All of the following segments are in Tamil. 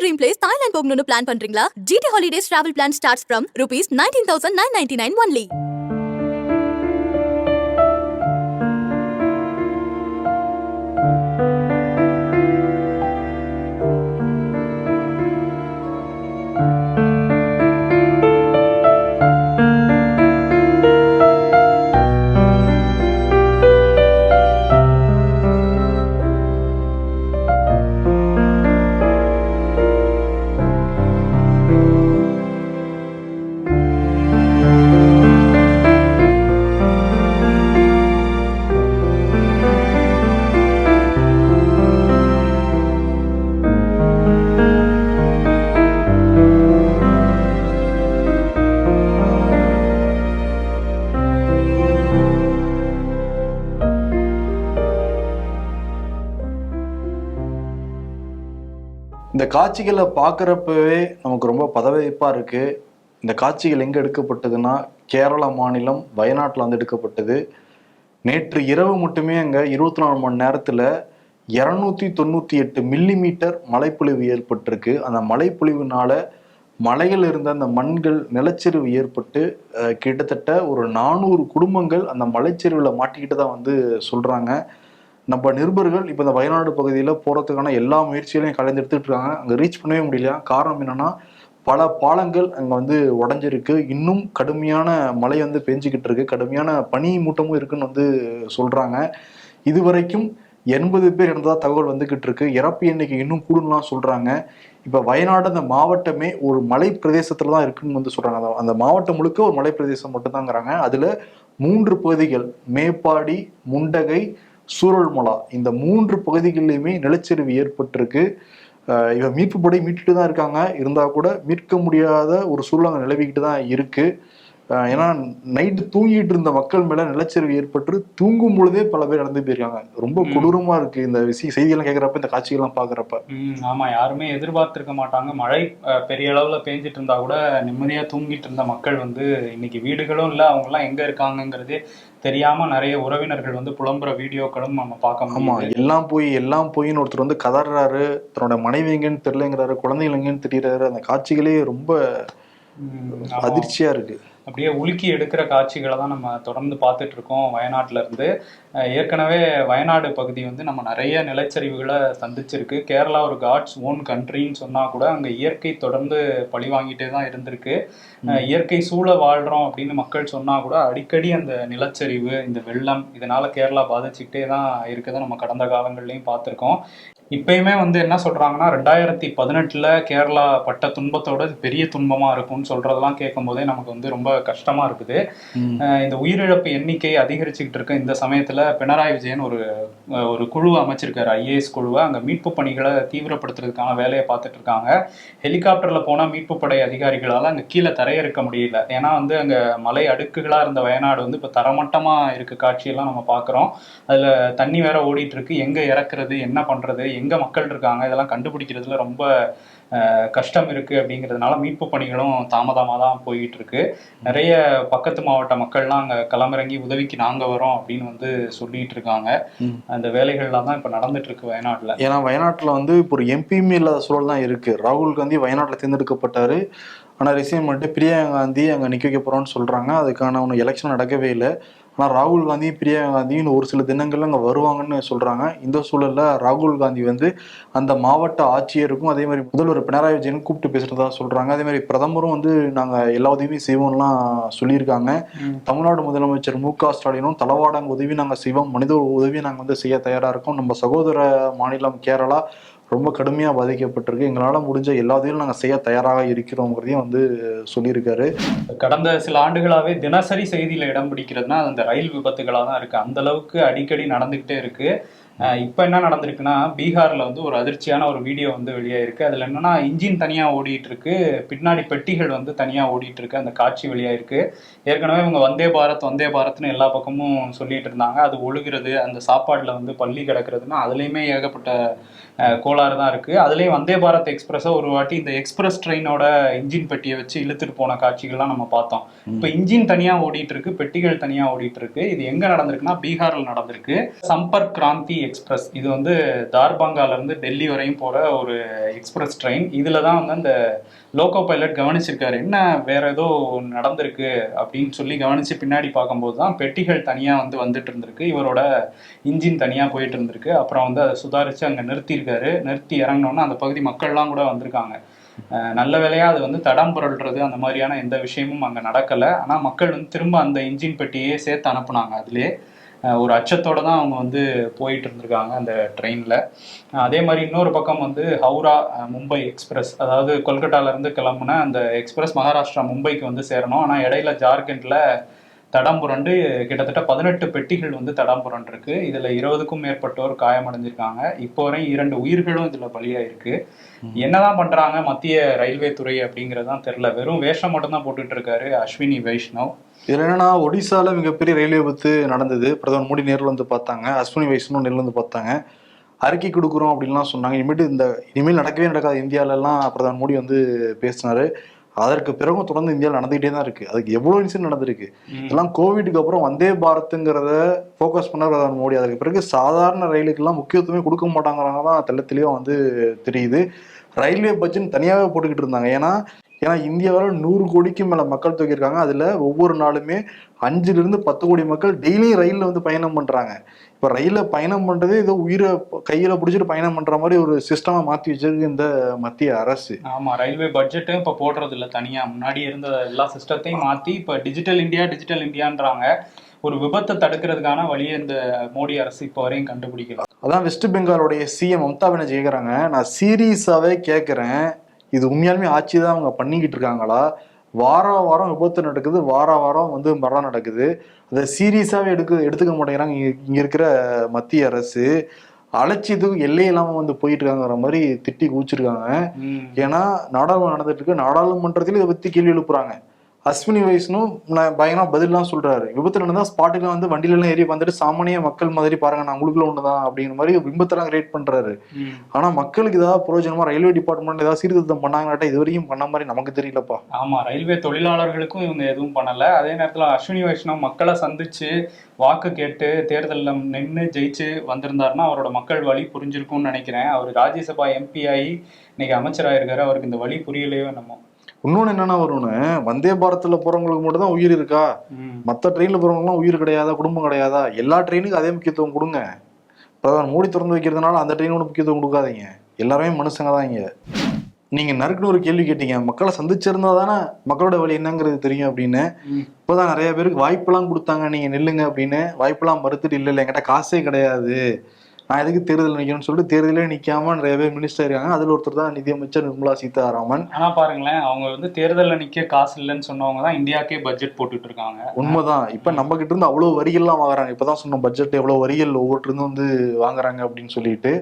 ட்ரீம் பிளேஸ் தாய்லாந்து போகணும்னு பிளான் பண்றீங்களா? GT holidays travel plan starts from rupees nineteen thousand nine ninety nine only காட்சிகளை பார்க்குறப்பவே நமக்கு ரொம்ப பதவியப்பாக இருக்குது இந்த காட்சிகள் எங்கே எடுக்கப்பட்டதுன்னா கேரள மாநிலம் வயநாட்டில் வந்து எடுக்கப்பட்டது. நேற்று இரவு மட்டுமே அங்கே இருபத்தி நாலு மணி நேரத்தில் இரநூத்தி தொண்ணூற்றி எட்டு மில்லி மீட்டர் மழைப்பொழிவு ஏற்பட்டிருக்கு. அந்த மழைப்பொழிவுனால மலையில் இருந்த அந்த மண்கள் நிலச்சரிவு ஏற்பட்டு கிட்டத்தட்ட ஒரு நானூறு குடும்பங்கள் அந்த மலைச்சரிவில் மாட்டிக்கிட்டு தான் வந்து சொல்கிறாங்க நம்ம நிருபர்கள் இப்போ இந்த வயநாடு பகுதியில் போகிறதுக்கான எல்லா முயற்சிகளையும் கலந்து இருக்காங்க அங்கே ரீச் பண்ணவே முடியல. காரணம் என்னென்னா பல பாலங்கள் அங்கே வந்து உடஞ்சிருக்கு. இன்னும் கடுமையான மழை வந்து பெஞ்சிக்கிட்டு இருக்கு. கடுமையான பனி மூட்டமும் இருக்குன்னு வந்து சொல்கிறாங்க இதுவரைக்கும் எண்பது பேர் இருந்ததாக தகவல் வந்துக்கிட்டு இருக்கு. இறப்பு எண்ணிக்கை இன்னும் கூடுதலாம் சொல்கிறாங்க இப்போ வயநாடு அந்த மாவட்டமே ஒரு மலை பிரதேசத்தில் தான் இருக்குன்னு வந்து சொல்கிறாங்க அந்த- மாவட்டம் முழுக்க ஒரு மலை பிரதேசம் மட்டும்தாங்கிறாங்க. அதில் மூன்று பகுதிகள் மேப்பாடி முண்டகை சூரல்மலா இந்த மூன்று பகுதிகளிலுமே நிலச்சரிவு ஏற்பட்டிருக்கு. இவன் மீட்பு படை மீட்டுட்டு தான் இருக்காங்க. இருந்தால் கூட மீட்க முடியாத ஒரு சூழ்நிலை நிலவிக்கிட்டு தான் இருக்குது ஏன்னா நைட்டு தூங்கிட்டு இருந்த மக்கள் மேல நிலச்சரிவு ஏற்பட்டு தூங்கும் பொழுதே பல பேர் இறந்து போயிருக்காங்க. ரொம்ப. கொடூரமா இருக்கு இந்த விஷய செய்தியெல்லாம் கேட்கறப்ப இந்த காட்சிகள்லாம் பாக்குறப்ப. ஆமா யாருமே எதிர்பார்த்திருக்க மாட்டாங்க. மழை பெரிய அளவுல பெஞ்சிட்டு இருந்தா கூட நிம்மதியா தூங்கிட்டு இருந்த மக்கள் வந்து இன்னைக்கு வீடுகளும் இல்ல அவங்க எல்லாம் எங்க இருக்காங்கங்கிறதே தெரியாம நிறைய உறவினர்கள் வந்து புலம்புற வீடியோக்களும் நம்ம பார்க்க ஆமா எல்லாம் போய் எல்லாம் போயின்னு ஒருத்தர் வந்து கதறாரு தன்னோட மனைவி எங்கன்னு தெரியலங்கிறாரு குழந்தைகள் எங்கன்னு தெரியறாரு அந்த காட்சிகளே ரொம்ப. அதிர்ச்சியா இருக்கு. அப்படியே உலுக்கி எடுக்கிற காட்சிகளை தான் நம்ம தொடர்ந்து பார்த்துட்டு இருக்கோம். வயநாட்டில இருந்து ஏற்கனவே வயநாடு பகுதி வந்து நம்ம நிறைய நிலச்சரிவுகளை சந்திச்சிருக்கு. கேரளா ஒரு காட்ஸ் ஓன் கண்ட்ரின்னு சொன்னா கூட அங்க இயற்கை தொடர்ந்து பழி வாங்கிட்டே தான் இருந்திருக்கு. இயற்கை சூழ வாழ்றோம் அப்படின்னு மக்கள் சொன்னா கூட அடிக்கடி அந்த நிலச்சரிவு இந்த வெள்ளம் இதனால கேரளா பாதிச்சுக்கிட்டே தான் இருக்குதை நம்ம கடந்த காலங்கள்லயும் பார்த்திருக்கோம். இப்பயுமே வந்து என்ன சொல்றாங்கன்னா ரெண்டாயிரத்தி பதினெட்டுல கேரளா பட்ட துன்பத்தோட பெரிய துன்பமா இருக்கும்னு சொல்றதெல்லாம் கேட்கும் போதே நமக்கு வந்து ரொம்ப கஷ்டமா இருக்குது. இந்த உயிரிழப்பு எண்ணிக்கை அதிகரிச்சுக்கிட்டு இருக்க இந்த சமயத்துல பினராயி விஜயன் ஒரு ஒரு குழு அமைச்சிருக்காரு. ஐஏஎஸ் குழுவை. அங்கே மீட்பு பணிகளை தீவிரப்படுத்துறதுக்கான வேலையை பார்த்துட்டு இருக்காங்க. ஹெலிகாப்டரில் போனால் மீட்பு படை அதிகாரிகளால் அங்கே கீழே தரையிறக்க முடியல. ஏன்னா வந்து அங்கே மலை அடுக்குகளாக இருந்த வயநாடு வந்து இப்போ தரமட்டமாக இருக்க. காட்சியெல்லாம் நம்ம பார்க்குறோம் அதில் தண்ணி வேற ஓடிட்டு இருக்கு. எங்கே இறக்குறது? என்ன பண்ணுறது எங்கே மக்கள் இருக்காங்க? இதெல்லாம் கண்டுபிடிக்கிறதுல ரொம்ப கஷ்டம் இருக்கு அப்படிங்கிறதுனால மீட்பு பணிகளும் தாமதமா தான் போயிட்டு இருக்கு நிறைய பக்கத்து மாவட்ட மக்கள்லாம் அங்க களமிறங்கி உதவிக்கு நாங்க வரோம் அப்படின்னு வந்து சொல்லிட்டு இருக்காங்க. அந்த வேலைகள்லாம் தான் இப்ப நடந்துட்டு இருக்கு வயநாட்டுல. ஏன்னா வயநாட்டுல வந்து இப்போ ஒரு எம்பியுமே இல்லாத சூழல் தான் இருக்கு. ராகுல் காந்தி வயநாட்டுல தேர்ந்தெடுக்கப்பட்டாரு. ஆனா ரிசைன் பண்ணிட்டு பிரியங்கா காந்தி அங்க நிக்க வைக்க போறோம்னு சொல்றாங்க. அதுக்கான ஒன்றும் எலெக்ஷன் நடக்கவே இல்லை. ஆனா ராகுல் காந்தி பிரியங்கா காந்தின்னு ஒரு சில தினங்கள்ல அங்க வருவாங்கன்னு சொல்றாங்க. இந்த சூழல்ல ராகுல் காந்தி வந்து அந்த மாவட்ட ஆட்சியருக்கும் அதே மாதிரி முதல்வர் பினராயி விஜயனும் கூப்பிட்டு பேசுறதா சொல்றாங்க. அதே மாதிரி பிரதமரும் வந்து நாங்க எல்லா உதவியும் செய்வோம்லாம் சொல்லியிருக்காங்க தமிழ்நாடு முதலமைச்சர் மு க ஸ்டாலினும் தளவாடங்க உதவி நாங்கள் செய்வோம் மனித உதவி நாங்கள் வந்து செய்ய தயாராக இருக்கோம். நம்ம சகோதர மாநிலம் கேரளா ரொம்ப கடுமையாக பாதிக்கப்பட்டிருக்கு. எங்களால் முடிஞ்ச எல்லாத்தையும் நாங்கள் செய்ய தயாராக இருக்கிறோங்கிறதையும் வந்து சொல்லியிருக்காரு. கடந்த சில ஆண்டுகளாகவே தினசரி செய்தியில் இடம் பிடிக்கிறதுனா அந்த ரயில் விபத்துகளாக தான் இருக்குது அந்த அளவுக்கு அடிக்கடி நடந்துக்கிட்டே இருக்குது இப்ப என்ன நடந்திருக்குன்னா பீகார்ல வந்து ஒரு அதிர்ச்சியான ஒரு வீடியோ வந்து வெளியாயிருக்கு. அதுல என்னன்னா இன்ஜின் தனியா ஓடிட்டு இருக்கு பின்னாடி பெட்டிகள் வந்து தனியா ஓடிட்டு இருக்கு அந்த காட்சி வெளியாயிருக்கு. ஏற்கனவே இவங்க வந்தே பாரத் வந்தே பாரத்னு எல்லா பக்கமும் சொல்லிட்டு இருந்தாங்க. அது ஒழுகிறது அந்த சாப்பாடுல வந்து பள்ளி கிடக்கிறதுனா அதுலயுமே ஏகப்பட்ட கோளாறு தான் இருக்கு. அதுலயும் வந்தே பாரத் எக்ஸ்பிரஸை ஒரு வாட்டி இந்த எக்ஸ்பிரஸ் ட்ரெயினோட இன்ஜின் பெட்டியை வச்சு இழுத்துட்டு போன காட்சிகள்லாம் நம்ம பார்த்தோம். இப்போ இன்ஜின் தனியா ஓடிட்டு இருக்கு பெட்டிகள் தனியா ஓடிட்டு இருக்கு இது எங்க நடந்திருக்குன்னா பீகார்ல நடந்திருக்கு. சம்பர்க் கிராந்தி எக்ஸ்பிரஸ் இது வந்து தார்பாங்காலேருந்து டெல்லி வரையும் போகிற ஒரு எக்ஸ்பிரஸ் ட்ரெயின் இதில் தான் வந்து அந்த லோகோ பைலட் கவனிச்சிருக்காரு. என்ன வேற ஏதோ நடந்திருக்கு அப்படின்னு சொல்லி கவனிச்சு பின்னாடி பார்க்கும்போது தான் பெட்டிகள் தனியாக வந்து வந்துட்டு இருந்திருக்கு. இவரோட இன்ஜின் தனியாக போயிட்டு இருந்திருக்கு. அப்புறம் வந்து அதை சுதாரித்து அங்கே நிறுத்தியிருக்காரு. நிறுத்தி இறங்கினோன்னா அந்த பகுதி மக்கள்லாம் கூட வந்திருக்காங்க. நல்ல வேலையாக அது வந்து தடம் புரள்றது அந்த மாதிரியான எந்த விஷயமும் அங்கே நடக்கலை. ஆனால் மக்கள் வந்து திரும்ப அந்த இன்ஜின் பெட்டியே சேர்த்து அனுப்புனாங்க. அதுலேயே ஒரு அச்சத்தோட தான் அவங்க வந்து போயிட்டு இருந்திருக்காங்க அந்த ட்ரெயின்ல. அதே மாதிரி இன்னொரு பக்கம் வந்து ஹவுரா மும்பை எக்ஸ்பிரஸ் அதாவது கொல்கட்டால இருந்து கிளம்புன அந்த எக்ஸ்பிரஸ் மகாராஷ்டிரா மும்பைக்கு வந்து சேரணும். ஆனா இடையில ஜார்க்கண்ட்ல தடம் புரண்டு கிட்டத்தட்ட பதினெட்டு பெட்டிகள் வந்து தடம் புரண்டிருக்கு இதுல இருபதுக்கும் மேற்பட்டோர் காயமடைஞ்சிருக்காங்க. இப்போ வரை இரண்டு உயிர்களும் இதுல பலியாயிருக்கு. என்னதான் பண்றாங்க மத்திய ரயில்வே துறை அப்படிங்கறதுதான் தெரியல. வெறும் வேஷம் மட்டும் தான் போட்டுட்டு இருக்காரு அஸ்வினி வைஷ்ணவ். இதுல என்னன்னா ஒடிசால மிகப்பெரிய ரயில்வே விபத்து நடந்தது. பிரதமர் மோடி நேர்ல வந்து பார்த்தாங்க. அஸ்வினி வைஷ்ணவ் நேர்ல வந்து பார்த்தாங்க. அறிக்கை கொடுக்குறோம் அப்படின்லாம் சொன்னாங்க. இனிமேட்டு இந்த இனிமேல் நடக்கவே நடக்காது. இந்தியால எல்லாம் பிரதமர் மோடி வந்து பேசினாரு. அதற்கு பிறகும் தொடர்ந்து இந்தியாவில் நடந்துகிட்டே தான் இருக்கு. அதுக்கு எவ்வளவு இன்சிடென்ட் நடந்திருக்கு? இதெல்லாம் கோவிடுக்கு அப்புறம் வந்தே பாரத்துங்கிறத ஃபோக்கஸ் பண்ண பிரதமர் மோடி. அதுக்கு பிறகு சாதாரண ரயிலுக்கெல்லாம் முக்கியத்துவமே கொடுக்க மாட்டாங்கிறாங்க தான் தெள்ள தெளிவாக வந்து தெரியுது. ரயில்வே பட்ஜெட் தனியாகவே போட்டுக்கிட்டு இருந்தாங்க. ஏன்னா ஏன்னா இந்தியாவில் நூறு கோடிக்கு மேல மக்கள் தொகை இருக்காங்க. அதுல ஒவ்வொரு நாளுமே அஞ்சுல இருந்து பத்து கோடி மக்கள் டெய்லியும் ரயில்ல வந்து பயணம் பண்றாங்க. இப்ப ரயில்ல பயணம் பண்றதே ஏதோ உயிரை கையில பிடிச்சிட்டு பயணம் பண்ற மாதிரி ஒரு சிஸ்டமா மாத்தி வச்சிருக்கு இந்த மத்திய அரசு. ஆமா ரயில்வே பட்ஜெட்டும் இப்ப போடுறது இல்ல தனியா. முன்னாடி இருந்த எல்லா சிஸ்டத்தையும் மாத்தி இப்ப டிஜிட்டல் இந்தியா டிஜிட்டல் இந்தியான்றாங்க ஒரு விபத்தை தடுக்கிறதுக்கான வழியை இந்த மோடி அரசு இப்போ வரையும் கண்டுபிடிக்கல. அதான் வெஸ்ட் பெங்காலோடைய சிஎம் மம்தா பானர்ஜி கேக்குறாங்க. நான் சீரியஸாவே கேக்குறேன். இது உண்மையாலுமே ஆட்சி தான் அவங்க பண்ணிக்கிட்டு இருக்காங்களா? வாரம் வாரம் விபத்து நடக்குது வார வாரம் வந்து மரணம் நடக்குது. அதை சீரியஸாவே எடுக்க எடுத்துக்க மாட்டேங்கிறாங்க. இங்க இருக்கிற மத்திய அரசு. அலட்சியத்துக்கு எல்லை இல்லாம வந்து போயிட்டு இருக்காங்கிற மாதிரி திட்டி கூச்சிருக்காங்க ம். ஏன்னா நாடாளுமன்றம் நடந்துட்டு இருக்கு. நாடாளுமன்றத்திலும் இதை பத்தி கேள்வி எழுப்புறாங்க. அஸ்வினி வைஷ்ணும் நான் பயங்கரமா பதிலாம் சொல்றாரு. விபத்து நடந்தா ஸ்பாட்டுக்கு வந்து வண்டியில எல்லாம் ஏறி வந்துட்டு சாமானிய மக்கள் மாதிரி பாருங்க நான் உங்களுக்குள்ள ஒண்ணுதான் அப்படிங்கிற மாதிரி விபத்தெல்லாம் கிரியேட் பண்றாரு. ஆனா மக்களுக்கு ஏதாவது பிரயோஜனமா ரயில்வே டிபார்ட்மெண்ட் ஏதாவது சீர்திருத்தம் பண்ணாங்களாட்டா இது வரைக்கும் பண்ண மாதிரி நமக்கு தெரியலப்பா. ஆமா ரயில்வே தொழிலாளர்களுக்கும் இவங்க எதுவும் பண்ணல. அதே நேரத்துல அஸ்வினி வைஷ்ணவ் மக்களை சந்திச்சு வாக்கு கேட்டு தேர்தல்ல நின்று ஜெயிச்சு வந்திருந்தாருன்னா அவரோட மக்கள் வழி புரிஞ்சிருக்கும்னு நினைக்கிறேன். அவர் ராஜ்யசபா எம்பி ஆகி இன்னைக்கு அமைச்சராயிருக்காரு. அவருக்கு இந்த வழி புரியலையோ என்னமோ. இன்னொன்னு என்னன்னா வரும்னு வந்தே பாரத்ல போறவங்களுக்கு மட்டும் தான் உயிர் இருக்கா? ம். மத்த ட்ரெயின்ல போறவங்கலாம் உயிர் கிடையாதா? குடும்பம் கிடையாதா? எல்லா ட்ரெயினுக்கும் அதே முக்கியத்துவம் கொடுங்க. பிரதமர் மோடி திறந்து வைக்கிறதுனால அந்த ட்ரெயினோட முக்கியத்துவம் கொடுக்காதீங்க. எல்லாருமே மனுஷங்க தான் இங்க. நீங்க நறுக்குன்னு ஒரு கேள்வி கேட்டீங்க. மக்களை சந்திச்சிருந்தா தானே மக்களோட வழி என்னங்கிறது தெரியும் அப்படின்னு. இப்போதான் நிறைய பேருக்கு வாய்ப்பெல்லாம் கொடுத்தாங்க. நீங்க நில்லுங்க அப்படின்னு. வாய்ப்பெல்லாம் மறுத்துட்டு இல்லை இல்லை. என்கிட்ட காசே கிடையாது. நான் எதுக்கு தேர்தல் நிக்கணும்னு சொல்லிட்டு தேர்தலே நிக்காம நிறைய பேர் மினிஸ்டர் இருக்காங்க. அதுல ஒருத்தர் தான் நிதியமைச்சர் நிர்மலா சீதாராமன். ஆனா பாருங்களேன் அவங்க வந்து தேர்தல்ல நிக்க காசு இல்லைன்னு சொன்னவங்க தான் இந்தியாக்கே பட்ஜெட் போட்டுட்டு இருக்காங்க. உண்மைதான். இப்ப நம்ம கிட்ட இருந்து அவ்வளவு வரிகள்லாம் வாங்குறாங்க. இப்பதான் சொன்ன பட்ஜெட் எவ்வளவு வரிகள் ஒவ்வொருத்தர் இருந்து வந்து வாங்குறாங்க அப்படின்னு சொல்லிட்டு.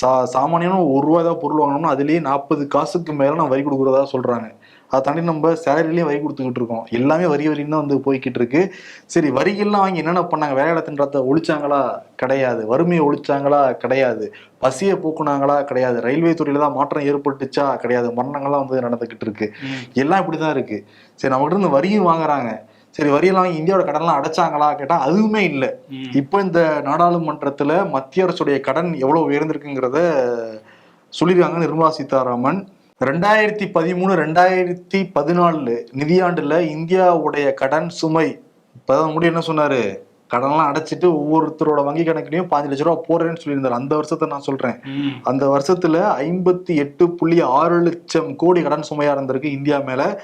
சா சாமானியனும் ஒரு ரூபாய் தான் பொருள் வாங்கணும்னா அதுலயே நாற்பது காசுக்கு மேல நான் வரி கொடுக்குறதா சொல்றாங்க. அதை தாண்டி நம்ம சேலரிலயும் வரி கொடுத்துக்கிட்டு இருக்கோம். எல்லாமே வரி வரின்னு வந்து போய்கிட்டு இருக்கு. சரி வரிகள்லாம் வாங்கி என்னென்ன பண்ணாங்க? வேலையில தின்றத்தை ஒழிச்சாங்களா? கிடையாது. வறுமையை ஒழிச்சாங்களா? கிடையாது. பசியை போக்குனாங்களா? கிடையாது. ரயில்வே துறையில தான் மாற்றம் ஏற்பட்டுச்சா? கிடையாது. மரணங்கள்லாம் வந்து நடந்துகிட்டு இருக்கு. எல்லாம் இப்படிதான் இருக்கு. சரி நம்மகிட்ட இருந்து வரியும் வாங்குறாங்க. சரி வரியெல்லாம் வாங்கி இந்தியாவோட கடன்லாம் அடைச்சாங்களா? கேட்டா அதுவுமே இல்லை. இப்போ இந்த நாடாளுமன்றத்துல மத்திய அரசுடைய கடன் எவ்வளவு உயர்ந்திருக்குங்கிறத சொல்லியிருக்காங்க நிர்மலா சீதாராமன். ரெண்டாயிரத்தி பதிமூணு ரெண்டாயிரத்தி பதினாலு நிதியாண்டுல இந்தியாவுடைய கடன் சுமை இப்பதான் முடி என்ன சொன்னாரு? கடன்லாம் அடைச்சிட்டு ஒவ்வொருத்தரோட வங்கி கணக்குலயும் பாஞ்சு லட்ச ரூபா போடுறேன்னு சொல்லியிருந்தாரு. அந்த வருஷத்தை நான் சொல்றேன். அந்த வருஷத்துல ஐம்பத்தி எட்டு புள்ளி ஆறு லட்சம் கோடி கடன் சுமையா இருந்திருக்கு இந்தியா மேல.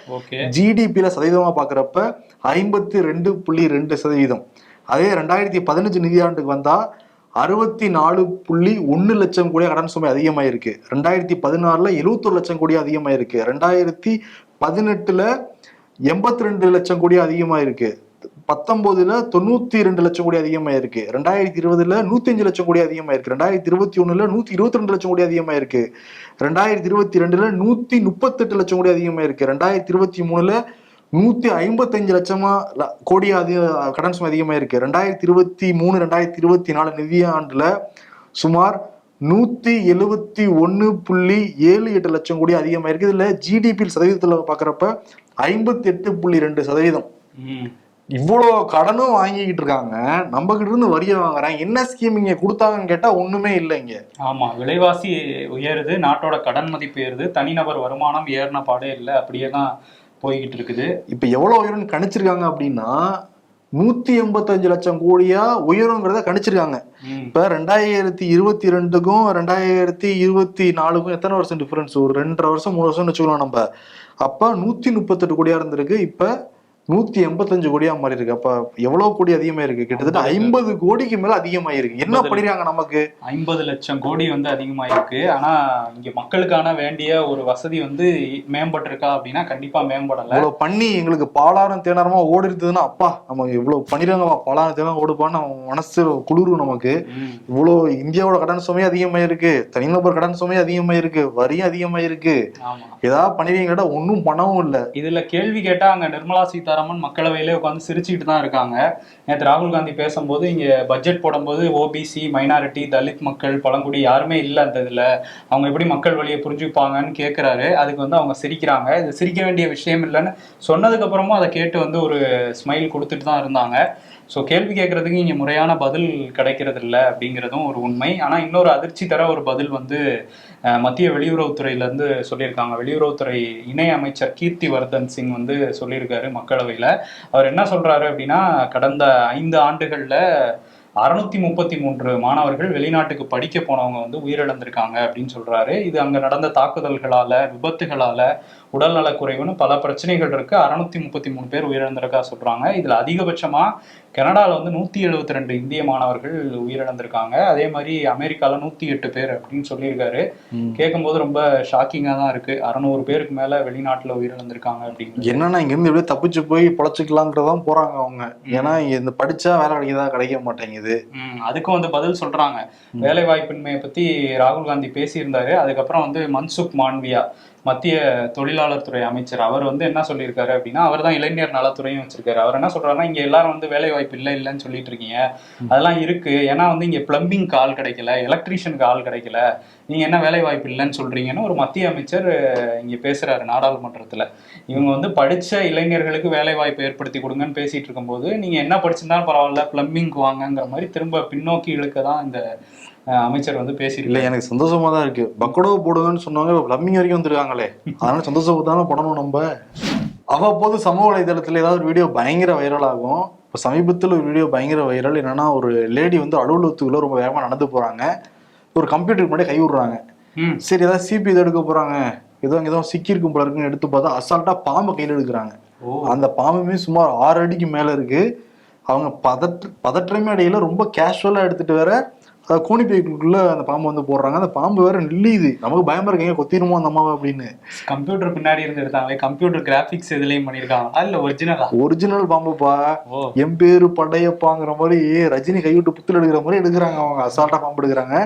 ஜிடிபியில சதவீதமா பாக்குறப்ப ஐம்பத்தி ரெண்டு புள்ளி ரெண்டு சதவீதம். அதே ரெண்டாயிரத்தி பதினஞ்சு நிதியாண்டுக்கு வந்தா அறுபத்தி நாலு புள்ளி ஒன்று லட்சம் கோடி கடன் சுமை அதிகமாயிருக்கு. ரெண்டாயிரத்தி பதினாறுல எழுவத்தொரு லட்சம் கோடி அதிகமாயிருக்கு. ரெண்டாயிரத்தி பதினெட்டுல எண்பத்தி ரெண்டு லட்சம் கோடி அதிகமாயிருக்கு. பத்தொன்பதுல தொண்ணூத்தி ரெண்டு லட்சம் கோடி அதிகமாயிருக்கு. ரெண்டாயிரத்தி இருபதுல நூத்தி அஞ்சு லட்சம் கோடி அதிகமாயிருக்கு. ரெண்டாயிரத்தி இருபத்தி ஒண்ணுல நூத்தி இருபத்தி ரெண்டு லட்சம் கோடி அதிகமாயிருக்கு. ரெண்டாயிரத்தி இருபத்தி ரெண்டுல நூத்தி முப்பத்தெட்டு லட்சம் கோடி அதிகமாயிருக்கு. ரெண்டாயிரத்தி இருபத்தி மூணுல நூத்தி ஐம்பத்தஞ்சு லட்சமா கோடி அதிக கடன் சுமை அதிகமாயிருக்கு ரெண்டாயிரத்தி இருபத்தி மூணு ரெண்டாயிரத்தி இருபத்தி நாலு நிதியாண்டுல சுமார் நூத்தி எழுவத்தி ஒண்ணு புள்ளி ஏழு எட்டு லட்சம் கோடி அதிகமாயிருக்கு இதுல ஜிடிபி சதவீதத்துல பாக்குறப்ப ஐம்பத்தி எட்டு புள்ளி ரெண்டு சதவீதம். இவ்வளோ கடனும் வாங்கிக்கிட்டு இருக்காங்க. நம்ம கிட்ட இருந்து வரியை வாங்குறாங்க. என்ன ஸ்கீம் இங்க கொடுத்தாங்கன்னு கேட்டா ஒண்ணுமே இல்லை இங்க. ஆமா விலைவாசி உயருது நாட்டோட கடன் மதிப்பு ஏறுது தனிநபர் வருமானம் ஏறின பாடே இல்லை. அப்படியே தான் போய்கிட்டு இருக்குது இப்ப எவ்வளவு உயரம் கணிச்சிருக்காங்க அப்படின்னா நூத்தி எண்பத்தஞ்சு லட்சம் கோடியா உயருங்கிறத கணிச்சிருக்காங்க. இப்ப ரெண்டாயிரத்தி இருபத்தி ரெண்டுக்கும் ரெண்டாயிரத்தி இருபத்தி நாலுக்கும் எத்தனை வருஷம் டிஃபரன்ஸ் ஒரு ரெண்டரை வருஷம் மூணு வருஷம்னு வச்சுக்கலாம் நம்ம. அப்ப நூத்தி முப்பத்தெட்டு கோடியா இருந்திருக்கு. இப்ப நூத்தி எண்பத்தஞ்சு கோடியா மாறி இருக்கு. அப்ப எவ்வளவு கோடி அதிகமா இருக்கு? கிட்டத்தட்ட ஐம்பது. கோடிக்கு மேல அதிகமாயிருக்கு. என்ன. பண்ணிருக்காங்க நமக்கு? ஐம்பது லட்சம் கோடி வந்து அதிகமாயிருக்கு. ஆனா இங்க மக்களுக்கான வேண்டிய ஒரு வசதி வந்து மேம்பட்டிருக்கா அப்படின்னா கண்டிப்பா மேம்படல. இவ்வளவு பண்ணி எங்களுக்கு பாலாரம் தேனாரமா ஓடி இருந்ததுன்னா அப்பா நம்ம இவ்வளவு பண்ணிருக்காங்கப்பா பாலாரம் தேனாரம் ஓடுப்பான்னு மனசு குளிரும் நமக்கு. இவ்வளவு இந்தியாவோட கடன் சுமை அதிகமாயிருக்கு. தனிநபர் கடன் சுமை அதிகமாயிருக்கு. வரியும் அதிகமாயிருக்கு. ஏதாவது பண்ணிருக்கீங்களா ஒன்றும் பண்ணவும் இல்லை. இதுல கேள்வி கேட்டா அங்க நிர்மலா சீதாராமன் மக்களவையிலே உட்காந்து சிரிச்சுக்கிட்டு தான் இருக்காங்க. நேற்று ராகுல் காந்தி பேசும்போது இங்கே பட்ஜெட் போடும்போது ஓபிசி மைனாரிட்டி தலித் மக்கள் பழங்குடி யாருமே இல்லை அந்த இதில். அவங்க எப்படி மக்கள் வழியை புரிஞ்சுப்பாங்கன்னு கேட்குறாரு அதுக்கு வந்து அவங்க சிரிக்கிறாங்க. இது சிரிக்க வேண்டிய விஷயம் இல்லைன்னு சொன்னதுக்கப்புறமும் அதை கேட்டு வந்து ஒரு ஸ்மைல் கொடுத்துட்டு தான் இருந்தாங்க. ஸோ கேள்வி கேட்கறதுக்கு இங்கே முறையான பதில் கிடைக்கிறது இல்லை அப்படிங்கிறதும் ஒரு உண்மை. ஆனால் இன்னொரு அதிர்ச்சி தர ஒரு பதில் வந்து மத்திய வெளியுறவுத்துறையிலேருந்து சொல்லியிருக்காங்க. வெளியுறவுத்துறை இணை அமைச்சர் கீர்த்தி வர்தன் சிங் வந்து சொல்லியிருக்காரு மக்களவையில். அவர் என்ன சொல்கிறாரு அப்படின்னா கடந்த ஐந்து ஆண்டுகளில் அறுநூத்தி முப்பத்தி மூன்று மாணவர்கள் வெளிநாட்டுக்கு படிக்க போனவங்க வந்து உயிரிழந்திருக்காங்க அப்படின்னு சொல்றாரு. இது அங்க நடந்த தாக்குதல்களால விபத்துகளால உடல்நலக்குறைவுன்னு பல பிரச்சனைகள் இருக்கு. அறுநூத்தி முப்பத்தி மூணு பேர் உயிரிழந்திருக்கா சொல்றாங்க. இதுல அதிகபட்சமா கனடால வந்து நூத்தி எழுபத்தி ரெண்டு இந்திய மாணவர்கள் உயிரிழந்திருக்காங்க. அதே மாதிரி அமெரிக்கால நூத்தி எட்டு பேர் அப்படின்னு சொல்லியிருக்காரு. கேட்கும்போது ரொம்ப ஷாக்கிங்கா தான் இருக்கு. அறநூறு பேருக்கு மேல வெளிநாட்டுல உயிரிழந்திருக்காங்க அப்படின்னு. என்னன்னா இங்க இருந்து எப்படியே தப்பிச்சு போய் பொழைச்சிக்கலாங்கிறதான் போறாங்க அவங்க. ஏன்னா இந்த படிச்சா வேலை கிடைக்குதா? கிடைக்க மாட்டேங்குது. அதுக்கும் வந்து பதில் சொல்றாங்க. வேலை வாய்ப்பின்மையை பத்தி ராகுல் காந்தி பேசியிருந்தாரு. அதுக்கப்புறம் வந்து மன்சுக் மாண்வியா மத்திய தொழிலாளர் துறை அமைச்சர். அவர் வந்து என்ன சொல்லியிருக்காரு அப்படின்னா அவர் தான் இளைஞர் நலத்துறையும் வச்சிருக்காரு. அவர் என்ன சொல்றாருன்னா இங்க எல்லாரும் வந்து வேலை வாய்ப்பு இல்லை இல்லைன்னு சொல்லிட்டு இருக்கீங்க அதெல்லாம் இருக்கு. ஏன்னா வந்து இங்க பிளம்பிங்க்கு ஆள் கிடைக்கல எலக்ட்ரீஷியனுக்கு ஆள் கிடைக்கல. நீங்க என்ன வேலை வாய்ப்பு இல்லைன்னு சொல்றீங்கன்னு ஒரு மத்திய அமைச்சர் இங்க பேசுறாரு நாடாளுமன்றத்துல. இவங்க வந்து படிச்ச இளைஞர்களுக்கு வேலை வாய்ப்பு ஏற்படுத்தி கொடுங்கன்னு பேசிட்டு இருக்கும்போது நீங்க என்ன படிச்சிருந்தாலும் பரவாயில்ல பிளம்பிங்க்கு வாங்கங்கிற மாதிரி திரும்ப பின்னோக்கி இழுக்க தான் இந்த அமைச்சர் வந்து இல்ல பேசியிருக்காரு எனக்கு சந்தோஷமா தான் இருக்கு. பக்கடோ போடுங்கன்னு சொன்னாங்க பிளம்பிங் வரைக்கும் வந்திருக்காங்களே. அதனால சந்தோஷமா தானே படணும் நம்ம. அவ்வப்போது சமூக வலைதளத்துல ஏதாவது ஒரு வீடியோ பயங்கர வைரல் ஆகும். இப்போ சமீபத்தில் ஒரு வீடியோ பயங்கர வைரல் என்னன்னா ஒரு லேடி வந்து அலுவலகத்துக்குள்ள ரொம்ப வேகமா நடந்து போறாங்க. ஒரு கம்ப்யூட்டருக்கு முன்னாடி கை விடுறாங்க. சரி ஏதாவது சிபி இதை எடுக்க போறாங்க. ஏதோ அங்கே ஏதோ சிக்கியிருக்கும் போல இருக்குன்னு எடுத்து பார்த்தா அசால்ட்டா பாம்பை கையில் எடுக்கிறாங்க. ஓ. அந்த பாம்புமே சுமார் ஆறு அடிக்கு மேல இருக்கு. அவங்க பதற்ற பதற்றமே அடையில. ரொம்ப கேஷுவலா எடுத்துட்டு வேற அதை கோணி பைக்குள்ள அந்த பாம்பு வந்து போடுறாங்க. அந்த பாம்பு வேற நில்லுது. நமக்கு பயமா இருக்கீங்க கொத்திருமோ அந்த அம்மாவை அப்படின்னு. கம்ப்யூட்டர் பின்னாடி இருந்து எடுத்தாங்களே கம்ப்யூட்டர் கிராபிக்ஸ் எதுலயும் பண்ணிருக்காங்களா இல்ல ஒரிஜினலா ஒரிஜினல் பாம்புப்பா. என் பேரு படையப்பாங்கிற மாதிரி ரஜினி கைவிட்டு புத்தில் எடுக்கிற மாதிரி எடுக்கிறாங்க அவங்க. அசால்ட்டா பாம்பு எடுக்கிறாங்க.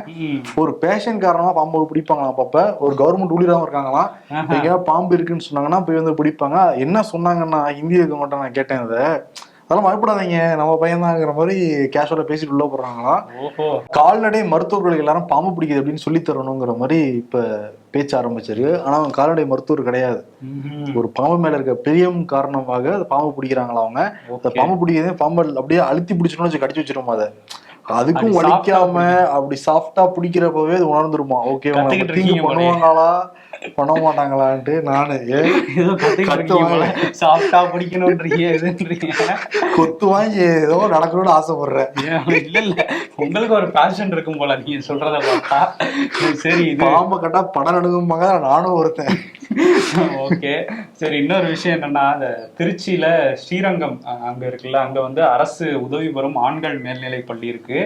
ஒரு பேஷன் காரணமா பாம்பு பிடிப்பாங்களாம் அப்பப்ப. ஒரு கவர்மெண்ட் ஊழியராகவும் இருக்காங்களாம். எங்கேயாவது பாம்பு இருக்குன்னு சொன்னாங்கன்னா போய் வந்து பிடிப்பாங்க. என்ன சொன்னாங்கன்னா ஹிந்தி இருக்க மாட்டேன் நான் கேட்டேன் அதை அதெல்லாம் பயப்படாதீங்க. நம்ம பையன்தாங்கிற மாதிரி கேஷுவலா பேசிட்டு உள்ள போடுறாங்களாம் ஓஹோ. கால்நடை மருத்துவர்களுக்கு எல்லாரும் பாம்பு பிடிக்குது அப்படின்னு சொல்லி தரணுங்கிற மாதிரி இப்ப பேச்சு ஆரம்பிச்சிருக்கு. ஆனா அவங்க கால்நடை மருத்துவர் கிடையாது. ஒரு பாம்பு மேல இருக்க பிரியம் காரணமாக அந்த பாம்பு பிடிக்கிறாங்களா அவங்க? அந்த. பாம்பு பிடிக்கிறதே பாம்பு அப்படியே அழுத்தி பிடிச்சணும்னு வச்சு கடிச்சு வச்சிருமா அதை? அதுக்கும் வலிக்காம அப்படி சாஃப்டா பிடிக்கிறப்பவே அது உணர்ந்துருமா? ஓகே. பண்ணுவாங்களா? பண்ண மாட்டாங்களான்ட்டு நானு. சாப்பிட்டா பிடிக்கணும்ன்றீங்க கொத்து வாங்கி ஏதோ நடக்கணும்னு ஆசைப்படுறேன். இல்ல இல்ல. உங்களுக்கு ஒரு பேஷன் இருக்கும் போல நீங்க சொல்றத பார்த்தா. சரி இது பாம்பை கட்டா படம் நடுங்கும்பாங்க நானும் ஒருத்தன். ஓகே. சரி இன்னொரு விஷயம் என்னன்னா அந்த திருச்சியில ஸ்ரீரங்கம் அங்க இருக்குல்ல அங்க வந்து அரசு உதவி பெறும் ஆண்கள் மேல்நிலைப் பள்ளி இருக்கு.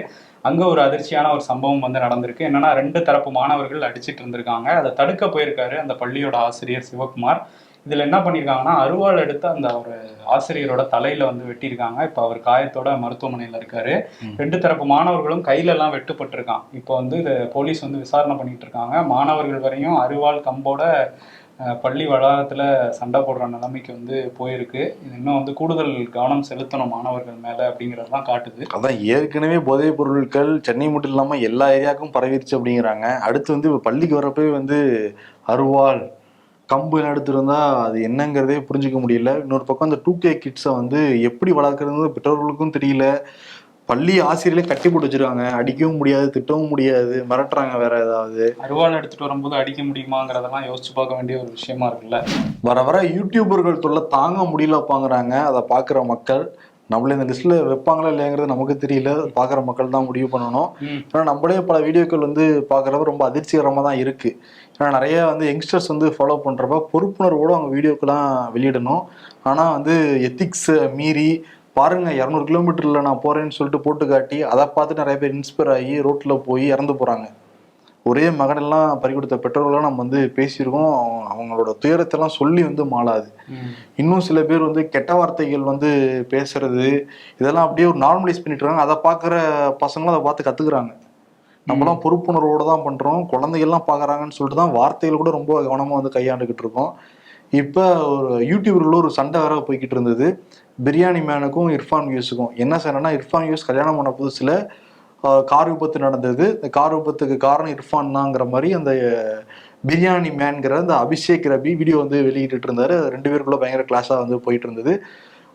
அங்க ஒரு அதிர்ச்சியான ஒரு சம்பவம் வந்து நடந்திருக்கு. என்னன்னா ரெண்டு தரப்பு மாணவர்கள் அடிச்சிட்டு இருந்திருக்காங்க. அதை தடுக்க போயிருக்காரு அந்த பள்ளியோட ஆசிரியர் சிவகுமார். இதுல என்ன பண்ணிருக்காங்கன்னா அருவாள் எடுத்து அந்த ஒரு ஆசிரியரோட தலையில வந்து வெட்டியிருக்காங்க. இப்ப அவர் காயத்தோட மருத்துவமனையில இருக்காரு. ரெண்டு தரப்பு மாணவர்களும் கையில எல்லாம் வெட்டுப்பட்டிருக்கான். இப்போ வந்து இதை போலீஸ் வந்து விசாரணை பண்ணிட்டு இருக்காங்க. மாணவர்கள் வரையும் அருவாள் கம்போட பள்ளி வளாகத்தில் சண்டை போடுற நிலைமைக்கு வந்து போயிருக்கு. இது இன்னும் வந்து கூடுதல் கவனம் செலுத்தணும் மாணவர்கள் மேலே அப்படிங்கிறது தான் காட்டுது. அதான் ஏற்கனவே போதைப் பொருட்கள் சென்னை மட்டும் இல்லாமல் எல்லா ஏரியாவுக்கும் பரவிடுச்சு அப்படிங்கிறாங்க. அடுத்து வந்து இப்போ பள்ளிக்கு வரப்பவே வந்து அருவாள் கம்பு எல்லாம் எடுத்திருந்தா அது என்னங்கிறதே புரிஞ்சுக்க முடியல. இன்னொரு பக்கம் அந்த டூ கே கிட்ஸை வந்து எப்படி வளர்க்குறது பெற்றோர்களுக்கும் தெரியல. பள்ளி ஆசிரியர்களே கட்டி போட்டு வச்சிருக்காங்க. அடிக்கவும் முடியாது திட்டவும் முடியாது மிரட்டுறாங்க வேற ஏதாவது. அருவாள் எடுத்துட்டு வரும்போது அடிக்க முடியுமாங்கிறதெல்லாம் யோசிச்சு பார்க்க வேண்டிய ஒரு விஷயமா இருக்குல்ல? வர வர யூடியூபர்கள் தொல்லை தாங்க முடியலப்பாங்கிறாங்க அதை பார்க்குற மக்கள் நம்மள இந்த லிஸ்ட்ல வைப்பாங்களா இல்லையாங்கிறது நமக்கு தெரியல. பார்க்குற மக்கள் தான் முடிவு பண்ணணும். ஏன்னா நம்மளே பல வீடியோக்கள் வந்து பார்க்குறப்ப ரொம்ப அதிர்ச்சிகரமாக தான் இருக்கு. ஏன்னா நிறைய வந்து யங்ஸ்டர்ஸ் வந்து ஃபாலோ பண்ணுறப்ப பொறுப்புணர்வோடு அவங்க வீடியோக்கெல்லாம் வெளியிடணும். ஆனால் வந்து எத்திக்ஸை மீறி பாருங்க இரநூறு கிலோமீட்டரில் நான் போறேன்னு சொல்லிட்டு போட்டு காட்டி அதை பார்த்து நிறைய பேர் இன்ஸ்பயர் ஆகி ரோட்டில் போய் இறந்து போகிறாங்க ஒரே மகனெல்லாம் பறி கொடுத்த நம்ம வந்து பேசியிருக்கோம். அவங்க- அவங்களோட துயரத்தெல்லாம் சொல்லி வந்து மாளாது. இன்னும் சில பேர் வந்து கெட்ட வார்த்தைகள் வந்து பேசுறது இதெல்லாம் அப்படியே ஒரு நார்மலைஸ் பண்ணிட்டு இருக்காங்க. அதை பார்க்குற பசங்களும் அதை பார்த்து கத்துக்கிறாங்க. நம்மலாம் பொறுப்புணர்வோட தான் பண்றோம். குழந்தைகள்லாம் பார்க்கறாங்கன்னு சொல்லிட்டு தான் வார்த்தைகள் கூட ரொம்ப கவனமா வந்து கையாண்டுகிட்டு இருக்கோம். இப்போ ஒரு யூடியூபர்ல ஒரு சண்டை வேற போய்கிட்டு இருந்தது. பிரியாணி மேனுக்கும் இர்ஃபான் வியூஸுக்கும் என்ன சண்டைனா இர்ஃபான் வியூஸ் கல்யாணம் பண்ண புதுசில் கார் விபத்து நடந்தது. இந்த கார் விபத்துக்கு காரணம் இர்ஃபான் தாங்கிற மாதிரி அந்த பிரியாணி மேன்கிற அந்த அபிஷேக் ரபி வீடியோ வந்து வெளியிட்டு இருந்தாரு. அது ரெண்டு பேருக்குள்ள பயங்கர கிளாஸாக வந்து போயிட்டு இருந்தது.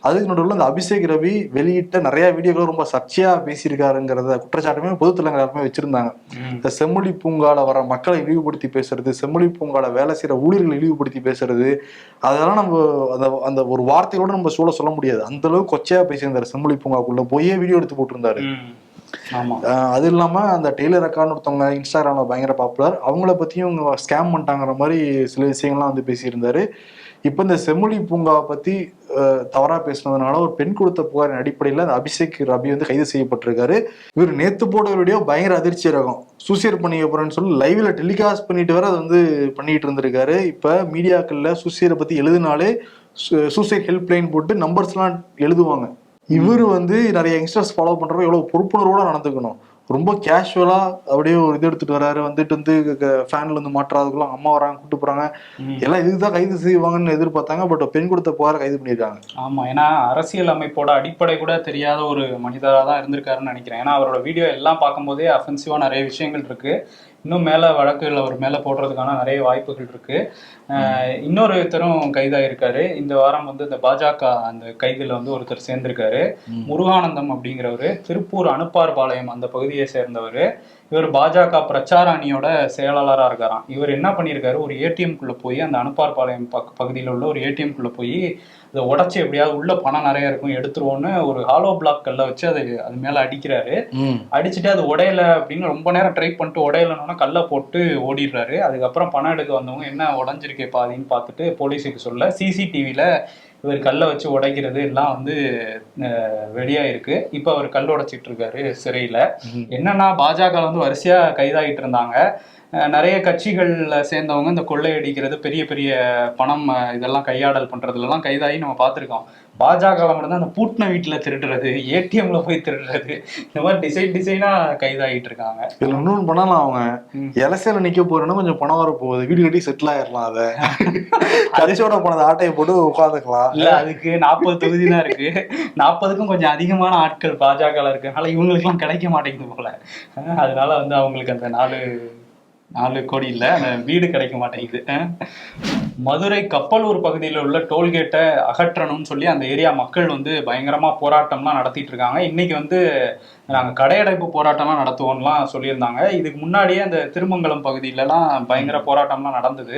அதுக்கு நடுவில் அந்த அபிஷேக் ரவி வெளியிட்ட நிறைய வீடியோக்கள் ரொம்ப சர்ச்சையா பேசியிருக்காருங்கிறத குற்றச்சாட்டுமே பொதுத்தலங்கள் எல்லாருமே வச்சிருந்தாங்க. இந்த செம்மொழி பூங்கால வர மக்களை இழிவுபடுத்தி பேசுறது செம்மொழி பூங்கால வேலை செய்யற ஊழியர்களை இழிவுபடுத்தி பேசுறது அதெல்லாம் நம்ம அந்த அந்த ஒரு வார்த்தையோட நம்ம சொல்ல சொல்ல முடியாது. அந்த அளவுக்கு கொச்சையா பேசியிருந்தாரு செம்மொழி பூங்காக்குள்ள. போயே வீடியோ எடுத்து போட்டிருந்தாரு. அது இல்லாம அந்த டெய்லர் அக்கான்னு ஒருத்தவங்க இன்ஸ்டாகிராம்ல பயங்கர பாப்புலர் அவங்கள பத்தியும் ஸ்கேம் பண்ணிட்டாங்கிற மாதிரி சில விஷயங்கள்லாம் வந்து பேசியிருந்தாரு. இப்போ இந்த செம்மொழி பூங்காவை பத்தி ஆஹ் தவறா பேசுனதுனால ஒரு பெண் கொடுத்த புகாரின் அடிப்படையில் அந்த அபிஷேக் ரபி வந்து கைது செய்யப்பட்டிருக்காரு. இவர் நேத்து போட்ட வீடியோ பயங்கர அதிர்ச்சி ரகம். சூசைட் பண்ணிக்க போறேன்னு சொல்லி லைவ்ல டெலிகாஸ்ட் பண்ணிட்டு வர அதை வந்து பண்ணிட்டு இருந்திருக்காரு. இப்ப மீடியாக்கள்ல சூசைடை பத்தி எழுதினாலே சூசைட் ஹெல்ப்லைன் போட்டு நம்பர்ஸ்லாம் எழுதுவாங்க. இவர் வந்து நிறைய யங்ஸ்டர்ஸ் ஃபாலோ பண்றப்ப எவ்வளவு பொறுப்புணர்வோட நடந்துக்கணும். ரொம்ப கேஷுவலா அப்படியே ஒரு இது எடுத்துட்டு வராரு. வந்துட்டு வந்து ஃபேன்ல இருந்து மாற்றாதுக்குள்ள அம்மா வராங்க கூட்டு போறாங்க. எல்லாம் இதுதான் கைது செய்வாங்கன்னு எதிர்பார்த்தாங்க. பட் பெண் கொடுத்த புகார கைது பண்ணியிருக்காங்க ஆமா ஏன்னா அரசியல் அமைப்போட அடிப்படை கூட தெரியாத ஒரு மனிதராக தான் இருந்திருக்காருன்னு நினைக்கிறேன். ஏன்னா அவரோட வீடியோ எல்லாம் பார்க்கும்போதே அஃபென்சிவா நிறைய விஷயங்கள் இருக்கு. இன்னும் மேல வழக்குகள் அவர் மேல போடுறதுக்கான நிறைய வாய்ப்புகள் இருக்கு. அஹ் இன்னொருத்தரும் கைதாயிருக்காரு. இந்த வாரம் வந்து இந்த பாஜக அந்த கைதுல வந்து ஒருத்தர் சேர்ந்திருக்காரு. முருகானந்தம் அப்படிங்கிறவரு திருப்பூர் அனுப்பார்பாளையம் அந்த பகுதியை சேர்ந்தவர். இவர் பாஜக பிரச்சார அணியோட செயலாளராக இருக்காராம். இவர் என்ன பண்ணியிருக்காரு? ஒரு ஏடிஎம் குள்ள போய் அந்த அனுப்பார்பாளையம் பக் பகுதியில் உள்ள ஒரு ஏடிஎம் குள்ள போய் இதை உடச்சி எப்படியாவது உள்ள பணம் நிறைய இருக்கும் எடுத்துருவோன்னு ஒரு ஹாலோ பிளாக் கல்ல வச்சு அது அது மேல அடிக்கிறாரு. அடிச்சுட்டு அது உடையல அப்படின்னு ரொம்ப நேரம் ட்ரை பண்ணிட்டு உடையலன்னு கல்லை போட்டு ஓடிடுறாரு. அதுக்கப்புறம் பணம் எடுக்க வந்தவங்க என்ன உடஞ்சிருக்கே பாதின்னு பார்த்துட்டு போலீஸுக்கு சொல்ல சிசிடிவியில் இவர் கல்லை வச்சு உடைக்கிறது எல்லாம் வந்து அஹ், வெளியாயிருக்கு இப்போ அவர் கல் உடைச்சிட்டு இருக்காரு சிறையில். என்னன்னா பாஜக வந்து வரிசையா கைதாகிட்டு இருந்தாங்க. நிறைய கட்சிகள்ல சேர்ந்தவங்க இந்த கொள்ளையடிக்கிறது பெரிய பெரிய பணம் இதெல்லாம் கையாடல் பண்றதுலலாம் கைதாகி நம்ம பார்த்துருக்கோம். பாஜக மட்டும்தான் அந்த பூட்டின வீட்டுல திருடுறது ஏடிஎம்ல போய் திருடுறது இந்த மாதிரி டிசைன் டிசைனா கைதாகிட்டு இருக்காங்க. இதுல இன்னொன்னு பண்ணலாம் அவங்க. ம். எலசையில நிக்க போறேன்னா கொஞ்சம் பணம் வர போகுது வீடு கட்டி செட்டில் ஆயிடலாம் அதை. கரிசோட பணத்தை ஆட்டையை போட்டு உட்காந்துக்கலாம். இல்ல அதுக்கு நாற்பது தொகுதி தான் இருக்கு. நாற்பதுக்கும் கொஞ்சம் அதிகமான ஆட்கள் பாஜக இருக்கனால இவங்களுக்கு எல்லாம் கிடைக்க மாட்டேங்குது போல. அதனால வந்து அவங்களுக்கு அந்த நாலு நாலு கோடி இல்ல. அந்த வீடு கிடைக்க மாட்டேங்குது. மதுரை கப்பலூர் பகுதியில் உள்ள டோல்கேட்டை அகற்றணும்னு சொல்லி அந்த ஏரியா மக்கள் வந்து பயங்கரமா போராட்டம்லாம் நடத்திட்டு இருக்காங்க. இன்னைக்கு வந்து நாங்க கடையடைப்பு போராட்டம்லாம் நடத்துவோம்லாம் சொல்லியிருந்தாங்க. இதுக்கு முன்னாடியே அந்த திருமங்கலம் பகுதியிலலாம் பயங்கர போராட்டம்லாம் நடந்தது.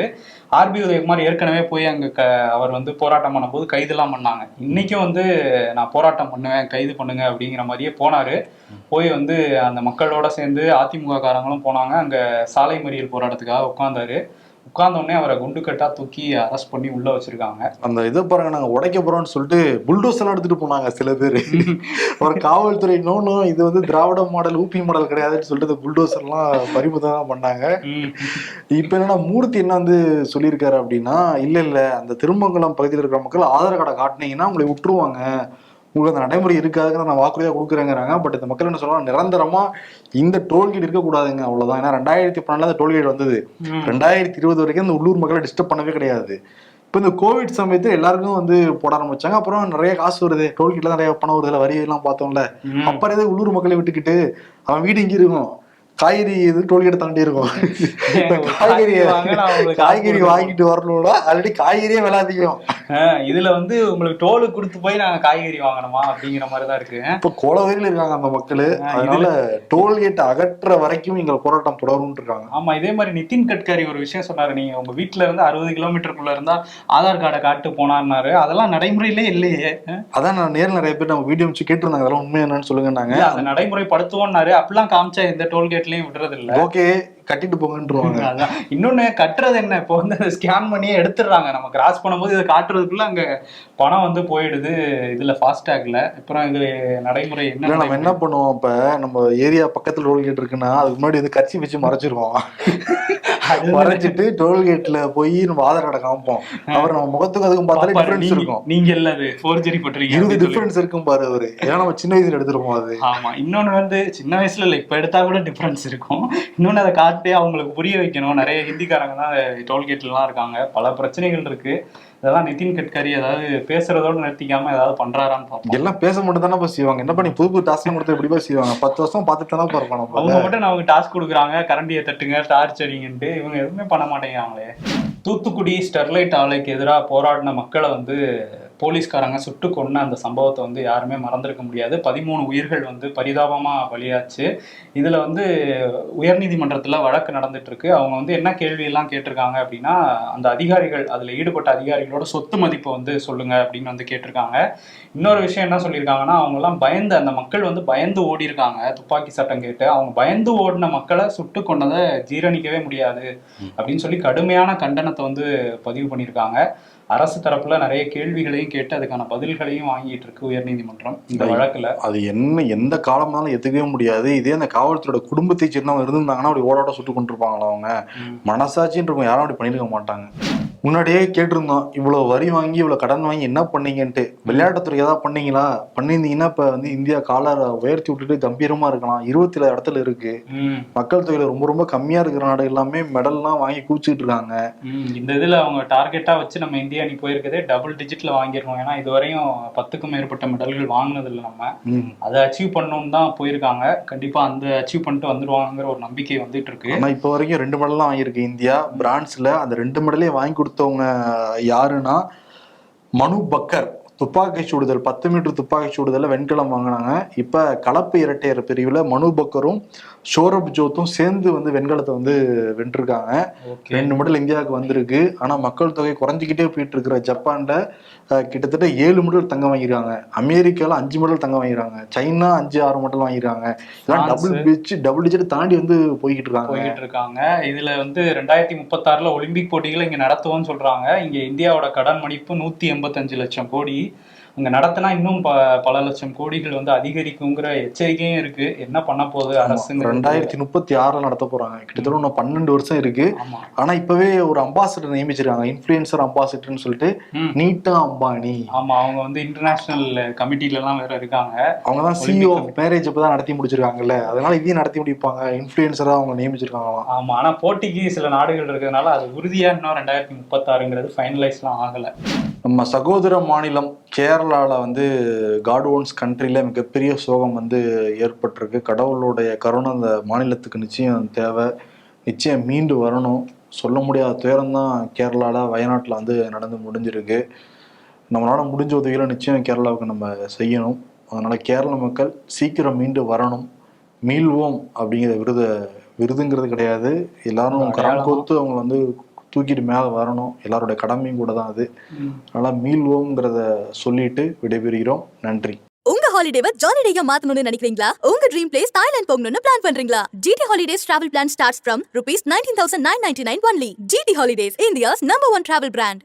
ஆர்பி உதயகுமார் ஏற்கனவே போய் அங்க க அவர் வந்து போராட்டம் பண்ணும்போது கைதுலாம் பண்ணாங்க. இன்னைக்கும் வந்து நான் போராட்டம் பண்ணுவேன் கைது பண்ணுங்க அப்படிங்கிற மாதிரியே போனாரு. போய் வந்து அந்த மக்களோட சேர்ந்து அதிமுக காரங்களும் போனாங்க. அங்க சாலை மறியல் போராட்டத்துக்காக உட்கார்ந்தாரு. உட்கார்ந்த உடனே அவரை குண்டுக்கட்டா தூக்கி அரெஸ்ட் பண்ணி உள்ள வச்சிருக்காங்க. அந்த இதை பாருங்க நாங்க உடைக்க போறோம்னு சொல்லிட்டு எல்லாம் எடுத்துட்டு போனாங்க சில பேர். ஒரு காவல்துறை நோனும் இது வந்து திராவிட மாடல் ஊபி மாடல் கிடையாதுன்னு சொல்லிட்டு புல்டோசர் எல்லாம் பறிமுதல் தான் பண்ணாங்க. இப்ப என்னன்னா மூர்த்தி என்ன வந்து சொல்லியிருக்காரு அப்படின்னா இல்ல இல்ல அந்த திருமங்கலம் பகுதியில் இருக்கிற மக்கள் ஆதார் கார்டை காட்டினீங்கன்னா உங்களை விட்டுருவாங்க. உங்களுக்கு அந்த நடைமுறை இருக்காதுன்னு நான் வாக்குறுதியாக கொடுக்குறேங்கிறாங்க. பட் இந்த மக்கள் என்ன சொல்றாங்க? நிரந்தரமா இந்த டோல்கேட் இருக்கக்கூடாதுங்க அவ்வளவுதான். ஏன்னா ரெண்டாயிரத்தி பன்னெண்டுல அந்த டோல்கேட் வந்தது. ரெண்டாயிரத்தி இருபது வரைக்கும் இந்த உள்ளூர் மக்களை டிஸ்டர்ப் பண்ணவே கிடையாது. இப்போ இந்த கோவிட் சமயத்தில் எல்லாருக்கும் வந்து போட ஆரம்பிச்சாங்க. அப்புறம் நிறைய காசு வருது. டோல்கேட்ல நிறைய பணம் வருதுல வரி எல்லாம் பார்த்தோம்ல. அப்புறம் எது உள்ளூர் மக்களை விட்டுக்கிட்டு அவன் வீடு இங்க இருக்கும். காய்கறி இது டோல்கேட் தாண்டி இருக்கும். இந்த காய்கறி காய்கறி. வாங்கிட்டு வரணும்னா ஆல்ரெடி காய்கறியே விலை அதிகம். இதுல வந்து உங்களுக்கு டோலு கொடுத்து போய் நாங்க காய்கறி வாங்கணுமா அப்படிங்கிற மாதிரி தான் இருக்கு. இப்ப கோலவரையில் இருக்காங்க அந்த மக்கள். அதனால டோல்கேட் அகற்ற வரைக்கும் எங்கள் போராட்டம் தொடரும் இருக்காங்க. ஆமா இதே மாதிரி நிதின் கட்கரி ஒரு விஷயம் சொன்னாரு. நீங்க உங்க வீட்ல இருந்து அறுபது கிலோமீட்டருக்குள்ள இருந்தா ஆதார் கார்டை காட்டு போனாருனாரு அதெல்லாம் நடைமுறையிலே இல்லையே. அதான் நான் நேரில் நிறைய பேர் நம்ம வீடியோ வச்சு கேட்டிருந்தாங்க. அதெல்லாம் உண்மை என்னன்னு சொல்லுங்கன்னாங்க. அதை நடைமுறைப்படுத்துவோம்னாரு. அப்படிலாம் காமிச்சா எந்த ஸ்டேட்லயும் விடுறது இல்லை ஓகே கட்டிட்டு போங்கன்றுவாங்க. இன்னொன்னு கட்டுறது என்ன? இப்போ வந்து ஸ்கேன் பண்ணியே எடுத்துடுறாங்க. நம்ம கிராஸ் பண்ணும்போது இதை காட்டுறதுக்குள்ள அங்க பணம் வந்து போயிடுது. இதுல ஃபாஸ்டேக்ல அப்புறம் இது நடைமுறை என்ன நம்ம என்ன பண்ணுவோம் இப்ப? நம்ம ஏரியா பக்கத்துல டோல்கேட் இருக்குன்னா அதுக்கு முன்னாடி வந்து கட்சி வச்சு மறைச்சிருவோம். அது மறைச்சிட்டு டோல்கேட்ல போய் நம்ம ஆதார் கார்டை காமிப்போம். அப்புறம் நம்ம முகத்துக்கும் அதுக்கும் பார்த்தாலே டிஃபரன்ஸ் இருக்கும். நீங்க இல்ல அது. ஃபோர்ஜரி பண்றீங்க இருபது. டிஃபரன்ஸ் இருக்கும் பாரு அவரு. ஏன்னா நம்ம சின்ன வயசுல எடுத்துருப்போம் அது. ஆமா. இன்னொன்னு வந்து சின்ன வயசுல இல்ல இப்ப எடுத்தா கூட டிஃபரன்ஸ் இருக்கும். இன்னொன்னு அதை காட்டி அவங்களுக்கு புரிய வைக்கணும். நிறைய ஹிந்திக்காரங்க தான் டோல்கேட்ல எல்லாம் இருக்காங்க. பல பிரச்சனைகள் இருக்கு. இதெல்லாம் நிதின் கட்கரி ஏதாவது பேசுறதோட நிறுத்திக்காம ஏதாவது பண்றாரான்னு பார்ப்போம். எல்லாம் பேச மட்டும் தானே செய்வாங்க. என்ன பண்ணி புது புது டாஸ்க் கொடுத்து எப்படி செய்வாங்க? பத்து வருஷம் பார்த்துட்டு தானே இருப்போம் நம்ம அவங்க மட்டும் நமக்கு டாஸ்க் கொடுக்குறாங்க. கரண்டியை தட்டுங்க டார்ச் அடிங்கன்ட்டு இவங்க எதுவுமே பண்ண மாட்டேங்கிறாங்களே. தூத்துக்குடி ஸ்டெர்லைட் ஆலைக்கு எதிராக போராடின மக்களை வந்து போலீஸ்காரங்க சுட்டு கொன்ன அந்த சம்பவத்தை வந்து யாருமே மறந்திருக்க முடியாது. பதிமூணு உயிர்கள் வந்து பரிதாபமாக பலியாச்சு. இதில் வந்து உயர்நீதிமன்றத்தில் வழக்கு நடந்துட்டு இருக்கு அவங்க வந்து என்ன கேள்வியெல்லாம் கேட்டிருக்காங்க அப்படின்னா அந்த அதிகாரிகள் அதில் ஈடுபட்ட அதிகாரிகளோட சொத்து மதிப்பை வந்து சொல்லுங்க அப்படின்னு வந்து கேட்டிருக்காங்க. இன்னொரு விஷயம் என்ன சொல்லியிருக்காங்கன்னா அவங்கெல்லாம் பயந்து அந்த மக்கள் வந்து பயந்து ஓடி இருக்காங்க துப்பாக்கி சட்டம் கேட்டு. அவங்க பயந்து ஓடின மக்களை சுட்டு கொண்டதை ஜீரணிக்கவே முடியாது அப்படின்னு சொல்லி கடுமையான கண்டனத்தை வந்து பதிவு பண்ணியிருக்காங்க. அரசு தரப்புல நிறைய கேள்விகளையும் கேட்டு அதுக்கான பதில்களையும் வாங்கிட்டு இருக்கு உயர்நீதிமன்றம் இந்த. வழக்குல அது என்ன எந்த காலம்னாலும் எதுக்கவே முடியாது இதே அந்த காவல்துறையோட குடும்பத்தை சேர்ந்தவங்க இருந்திருந்தாங்கன்னா அப்படி ஓடாட்ட சுட்டு கொண்டிருப்பாங்களா அவங்க ம். மனசாட்சின்னு இருக்கும் யாரும் அப்படி பண்ணிருக்க மாட்டாங்க முன்னாடியே கேட்டிருந்தோம் இவ்வளவு வரி வாங்கி இவ்வளவு கடன் வாங்கி என்ன பண்ணீங்கன்ட்டு. விளையாட்டுத்துறை ஏதாவது பண்ணீங்களா? பண்ணியிருந்தீங்கன்னா இப்ப வந்து இந்தியா காலரை உயர்த்தி விட்டுட்டு கம்பீரமா இருக்கலாம். இருபத்தி ஏழு இடத்துல இருக்கு. மக்கள் தொகையில ரொம்ப ரொம்ப கம்மியா இருக்கிற நாடு எல்லாமே மெடல்லாம் வாங்கி கூச்சிட்டு இருக்காங்க. இந்த இதுல அவங்க டார்கெட்டா வச்சு நம்ம இந்தியா அணி போயிருக்கதே. டபுள் டிஜிட்ல வாங்கியிருக்கோம். ஏன்னா இதுவரையும் பத்துக்கும் மேற்பட்ட மெடல்கள் வாங்கினது இல்லை நம்ம. அதை அச்சீவ் பண்ணணும்னு தான் போயிருக்காங்க. கண்டிப்பா அந்த அச்சீவ் பண்ணிட்டு வந்துருவாங்கிற ஒரு நம்பிக்கை வந்துட்டு இருக்கு. ஆனா இப்ப வரைக்கும் ரெண்டு மெடல் தான் வாங்கியிருக்கு. இந்தியா பிரான்ஸ்ல அந்த ரெண்டு மெடலையும் வாங்கி கொடுத்தவங்க யாருன்னா மனு பக்கர். துப்பாக்கி சுடுதல் பத்து மீட்டர் துப்பாக்கி சுடுதல்ல வெண்கலம் வாங்கினாங்க. இப்ப கலப்பு இரட்டையர் பிரிவுல மனு பக்கரும் ஷோரப் ஜோத்தும் சேர்ந்து வந்து வெண்கலத்தை வந்து வென்றிருக்காங்க. ரெண்டு மெடல் இந்தியாவுக்கு வந்திருக்கு. ஆனா மக்கள் தொகை குறைஞ்சிக்கிட்டே போயிட்டு இருக்கிற ஜப்பான்ல கிட்டத்தட்ட ஏழு மெடல் தங்கம் வாங்கிருக்காங்க. அமெரிக்கால அஞ்சு மெடல் தங்கம் வாங்கிருக்காங்க. சைனா அஞ்சு ஆறு மெடல் வாங்கிருக்காங்க. இதெல்லாம். டபுள் பிச் டபுள் டிஜிட் தாண்டி வந்து போய்கிட்டு இருக்காங்க. போய்கிட்டு இருக்காங்க. இதுல வந்து ரெண்டாயிரத்தி முப்பத்தாறுல ஒலிம்பிக் போட்டிகளை இங்க நடத்துவோம்னு சொல்றாங்க. இங்க இந்தியாவோட கடன் மதிப்பு நூத்தி எண்பத்தஞ்சு லட்சம் கோடி. அங்க நடத்தினா இன்னும் ப பல லட்சம் கோடிகள் வந்து அதிகரிக்குங்கிற எச்சரிக்கையும் இருக்கு. என்ன பண்ண போகுது அரசுங்க ரெண்டாயிரத்தி முப்பத்தி ஆறுல நடத்த போறாங்க. கிட்டத்தட்ட இன்னும் பன்னெண்டு வருஷம் இருக்கு. ஆனா இப்பவே ஒரு அம்பாசிடர் நியமிச்சிருக்காங்க. இன்ஃபுளுசர் அம்பாசிடர்னு சொல்லிட்டு. நீட்டா அம்பானி. ஆமா அவங்க வந்து இன்டர்நேஷனல் கமிட்டில எல்லாம் வேற இருக்காங்க. அவங்க தான் சிஇஓ மேரேஜ் இப்பதான் நடத்தி முடிச்சிருக்காங்கல்ல. அதனால இதையும் நடத்தி முடிப்பாங்க. இன்ஃபுளுசரா அவங்க நியமிச்சிருக்காங்களாம். ஆமா ஆனா போட்டிக்கு சில நாடுகள் இருக்கிறதுனால அது உறுதியா இன்னும் ரெண்டாயிரத்தி முப்பத்தாறுங்கிறது ஃபைனலைஸ்லாம் ஆகல. நம்ம சகோதர மாநிலம் கேரளால வந்து காட் ஓன்ஸ் கண்ட்ரில மிகப்பெரிய சோகம் வந்து ஏற்பட்டிருக்கு. கடவுளுடைய கருணை அந்த மாநிலத்துக்கு நிச்சயம் தேவை. நிச்சயம் மீண்டு வரணும். சொல்ல முடியாத துயரம் தான் கேரளால வயநாட்டில் வந்து நடந்து முடிஞ்சிருக்கு. நம்மளால முடிஞ்ச உதவிகளை நிச்சயம் கேரளாவுக்கு நம்ம செய்யணும். அதனால கேரள மக்கள் சீக்கிரம் மீண்டு வரணும். மீள்வோம் அப்படிங்கிற விருதை விருதுங்கிறது கிடையாது. எல்லாரும் கரம் அடையாளமா. கோத்து அவங்க வந்து தூக்கிட்டு மேலே வரணும். எல்லாருடைய கடமையும் கூட தான் அது அதனால மீள்வோங்கிறத சொல்லிட்டு விடைபெறுகிறோம். நன்றி. உங்க ஹாலிடேவை ஜாலிடேயா மாத்தணும்னு நினைக்கிறீங்களா? உங்க ட்ரீம் பிளேஸ் தாய்லாந்து போகணும்னு பிளான் பண்றீங்களா? GT holidays travel plan starts from rupees nineteen thousand nine ninety nine only GT holidays India's number one travel brand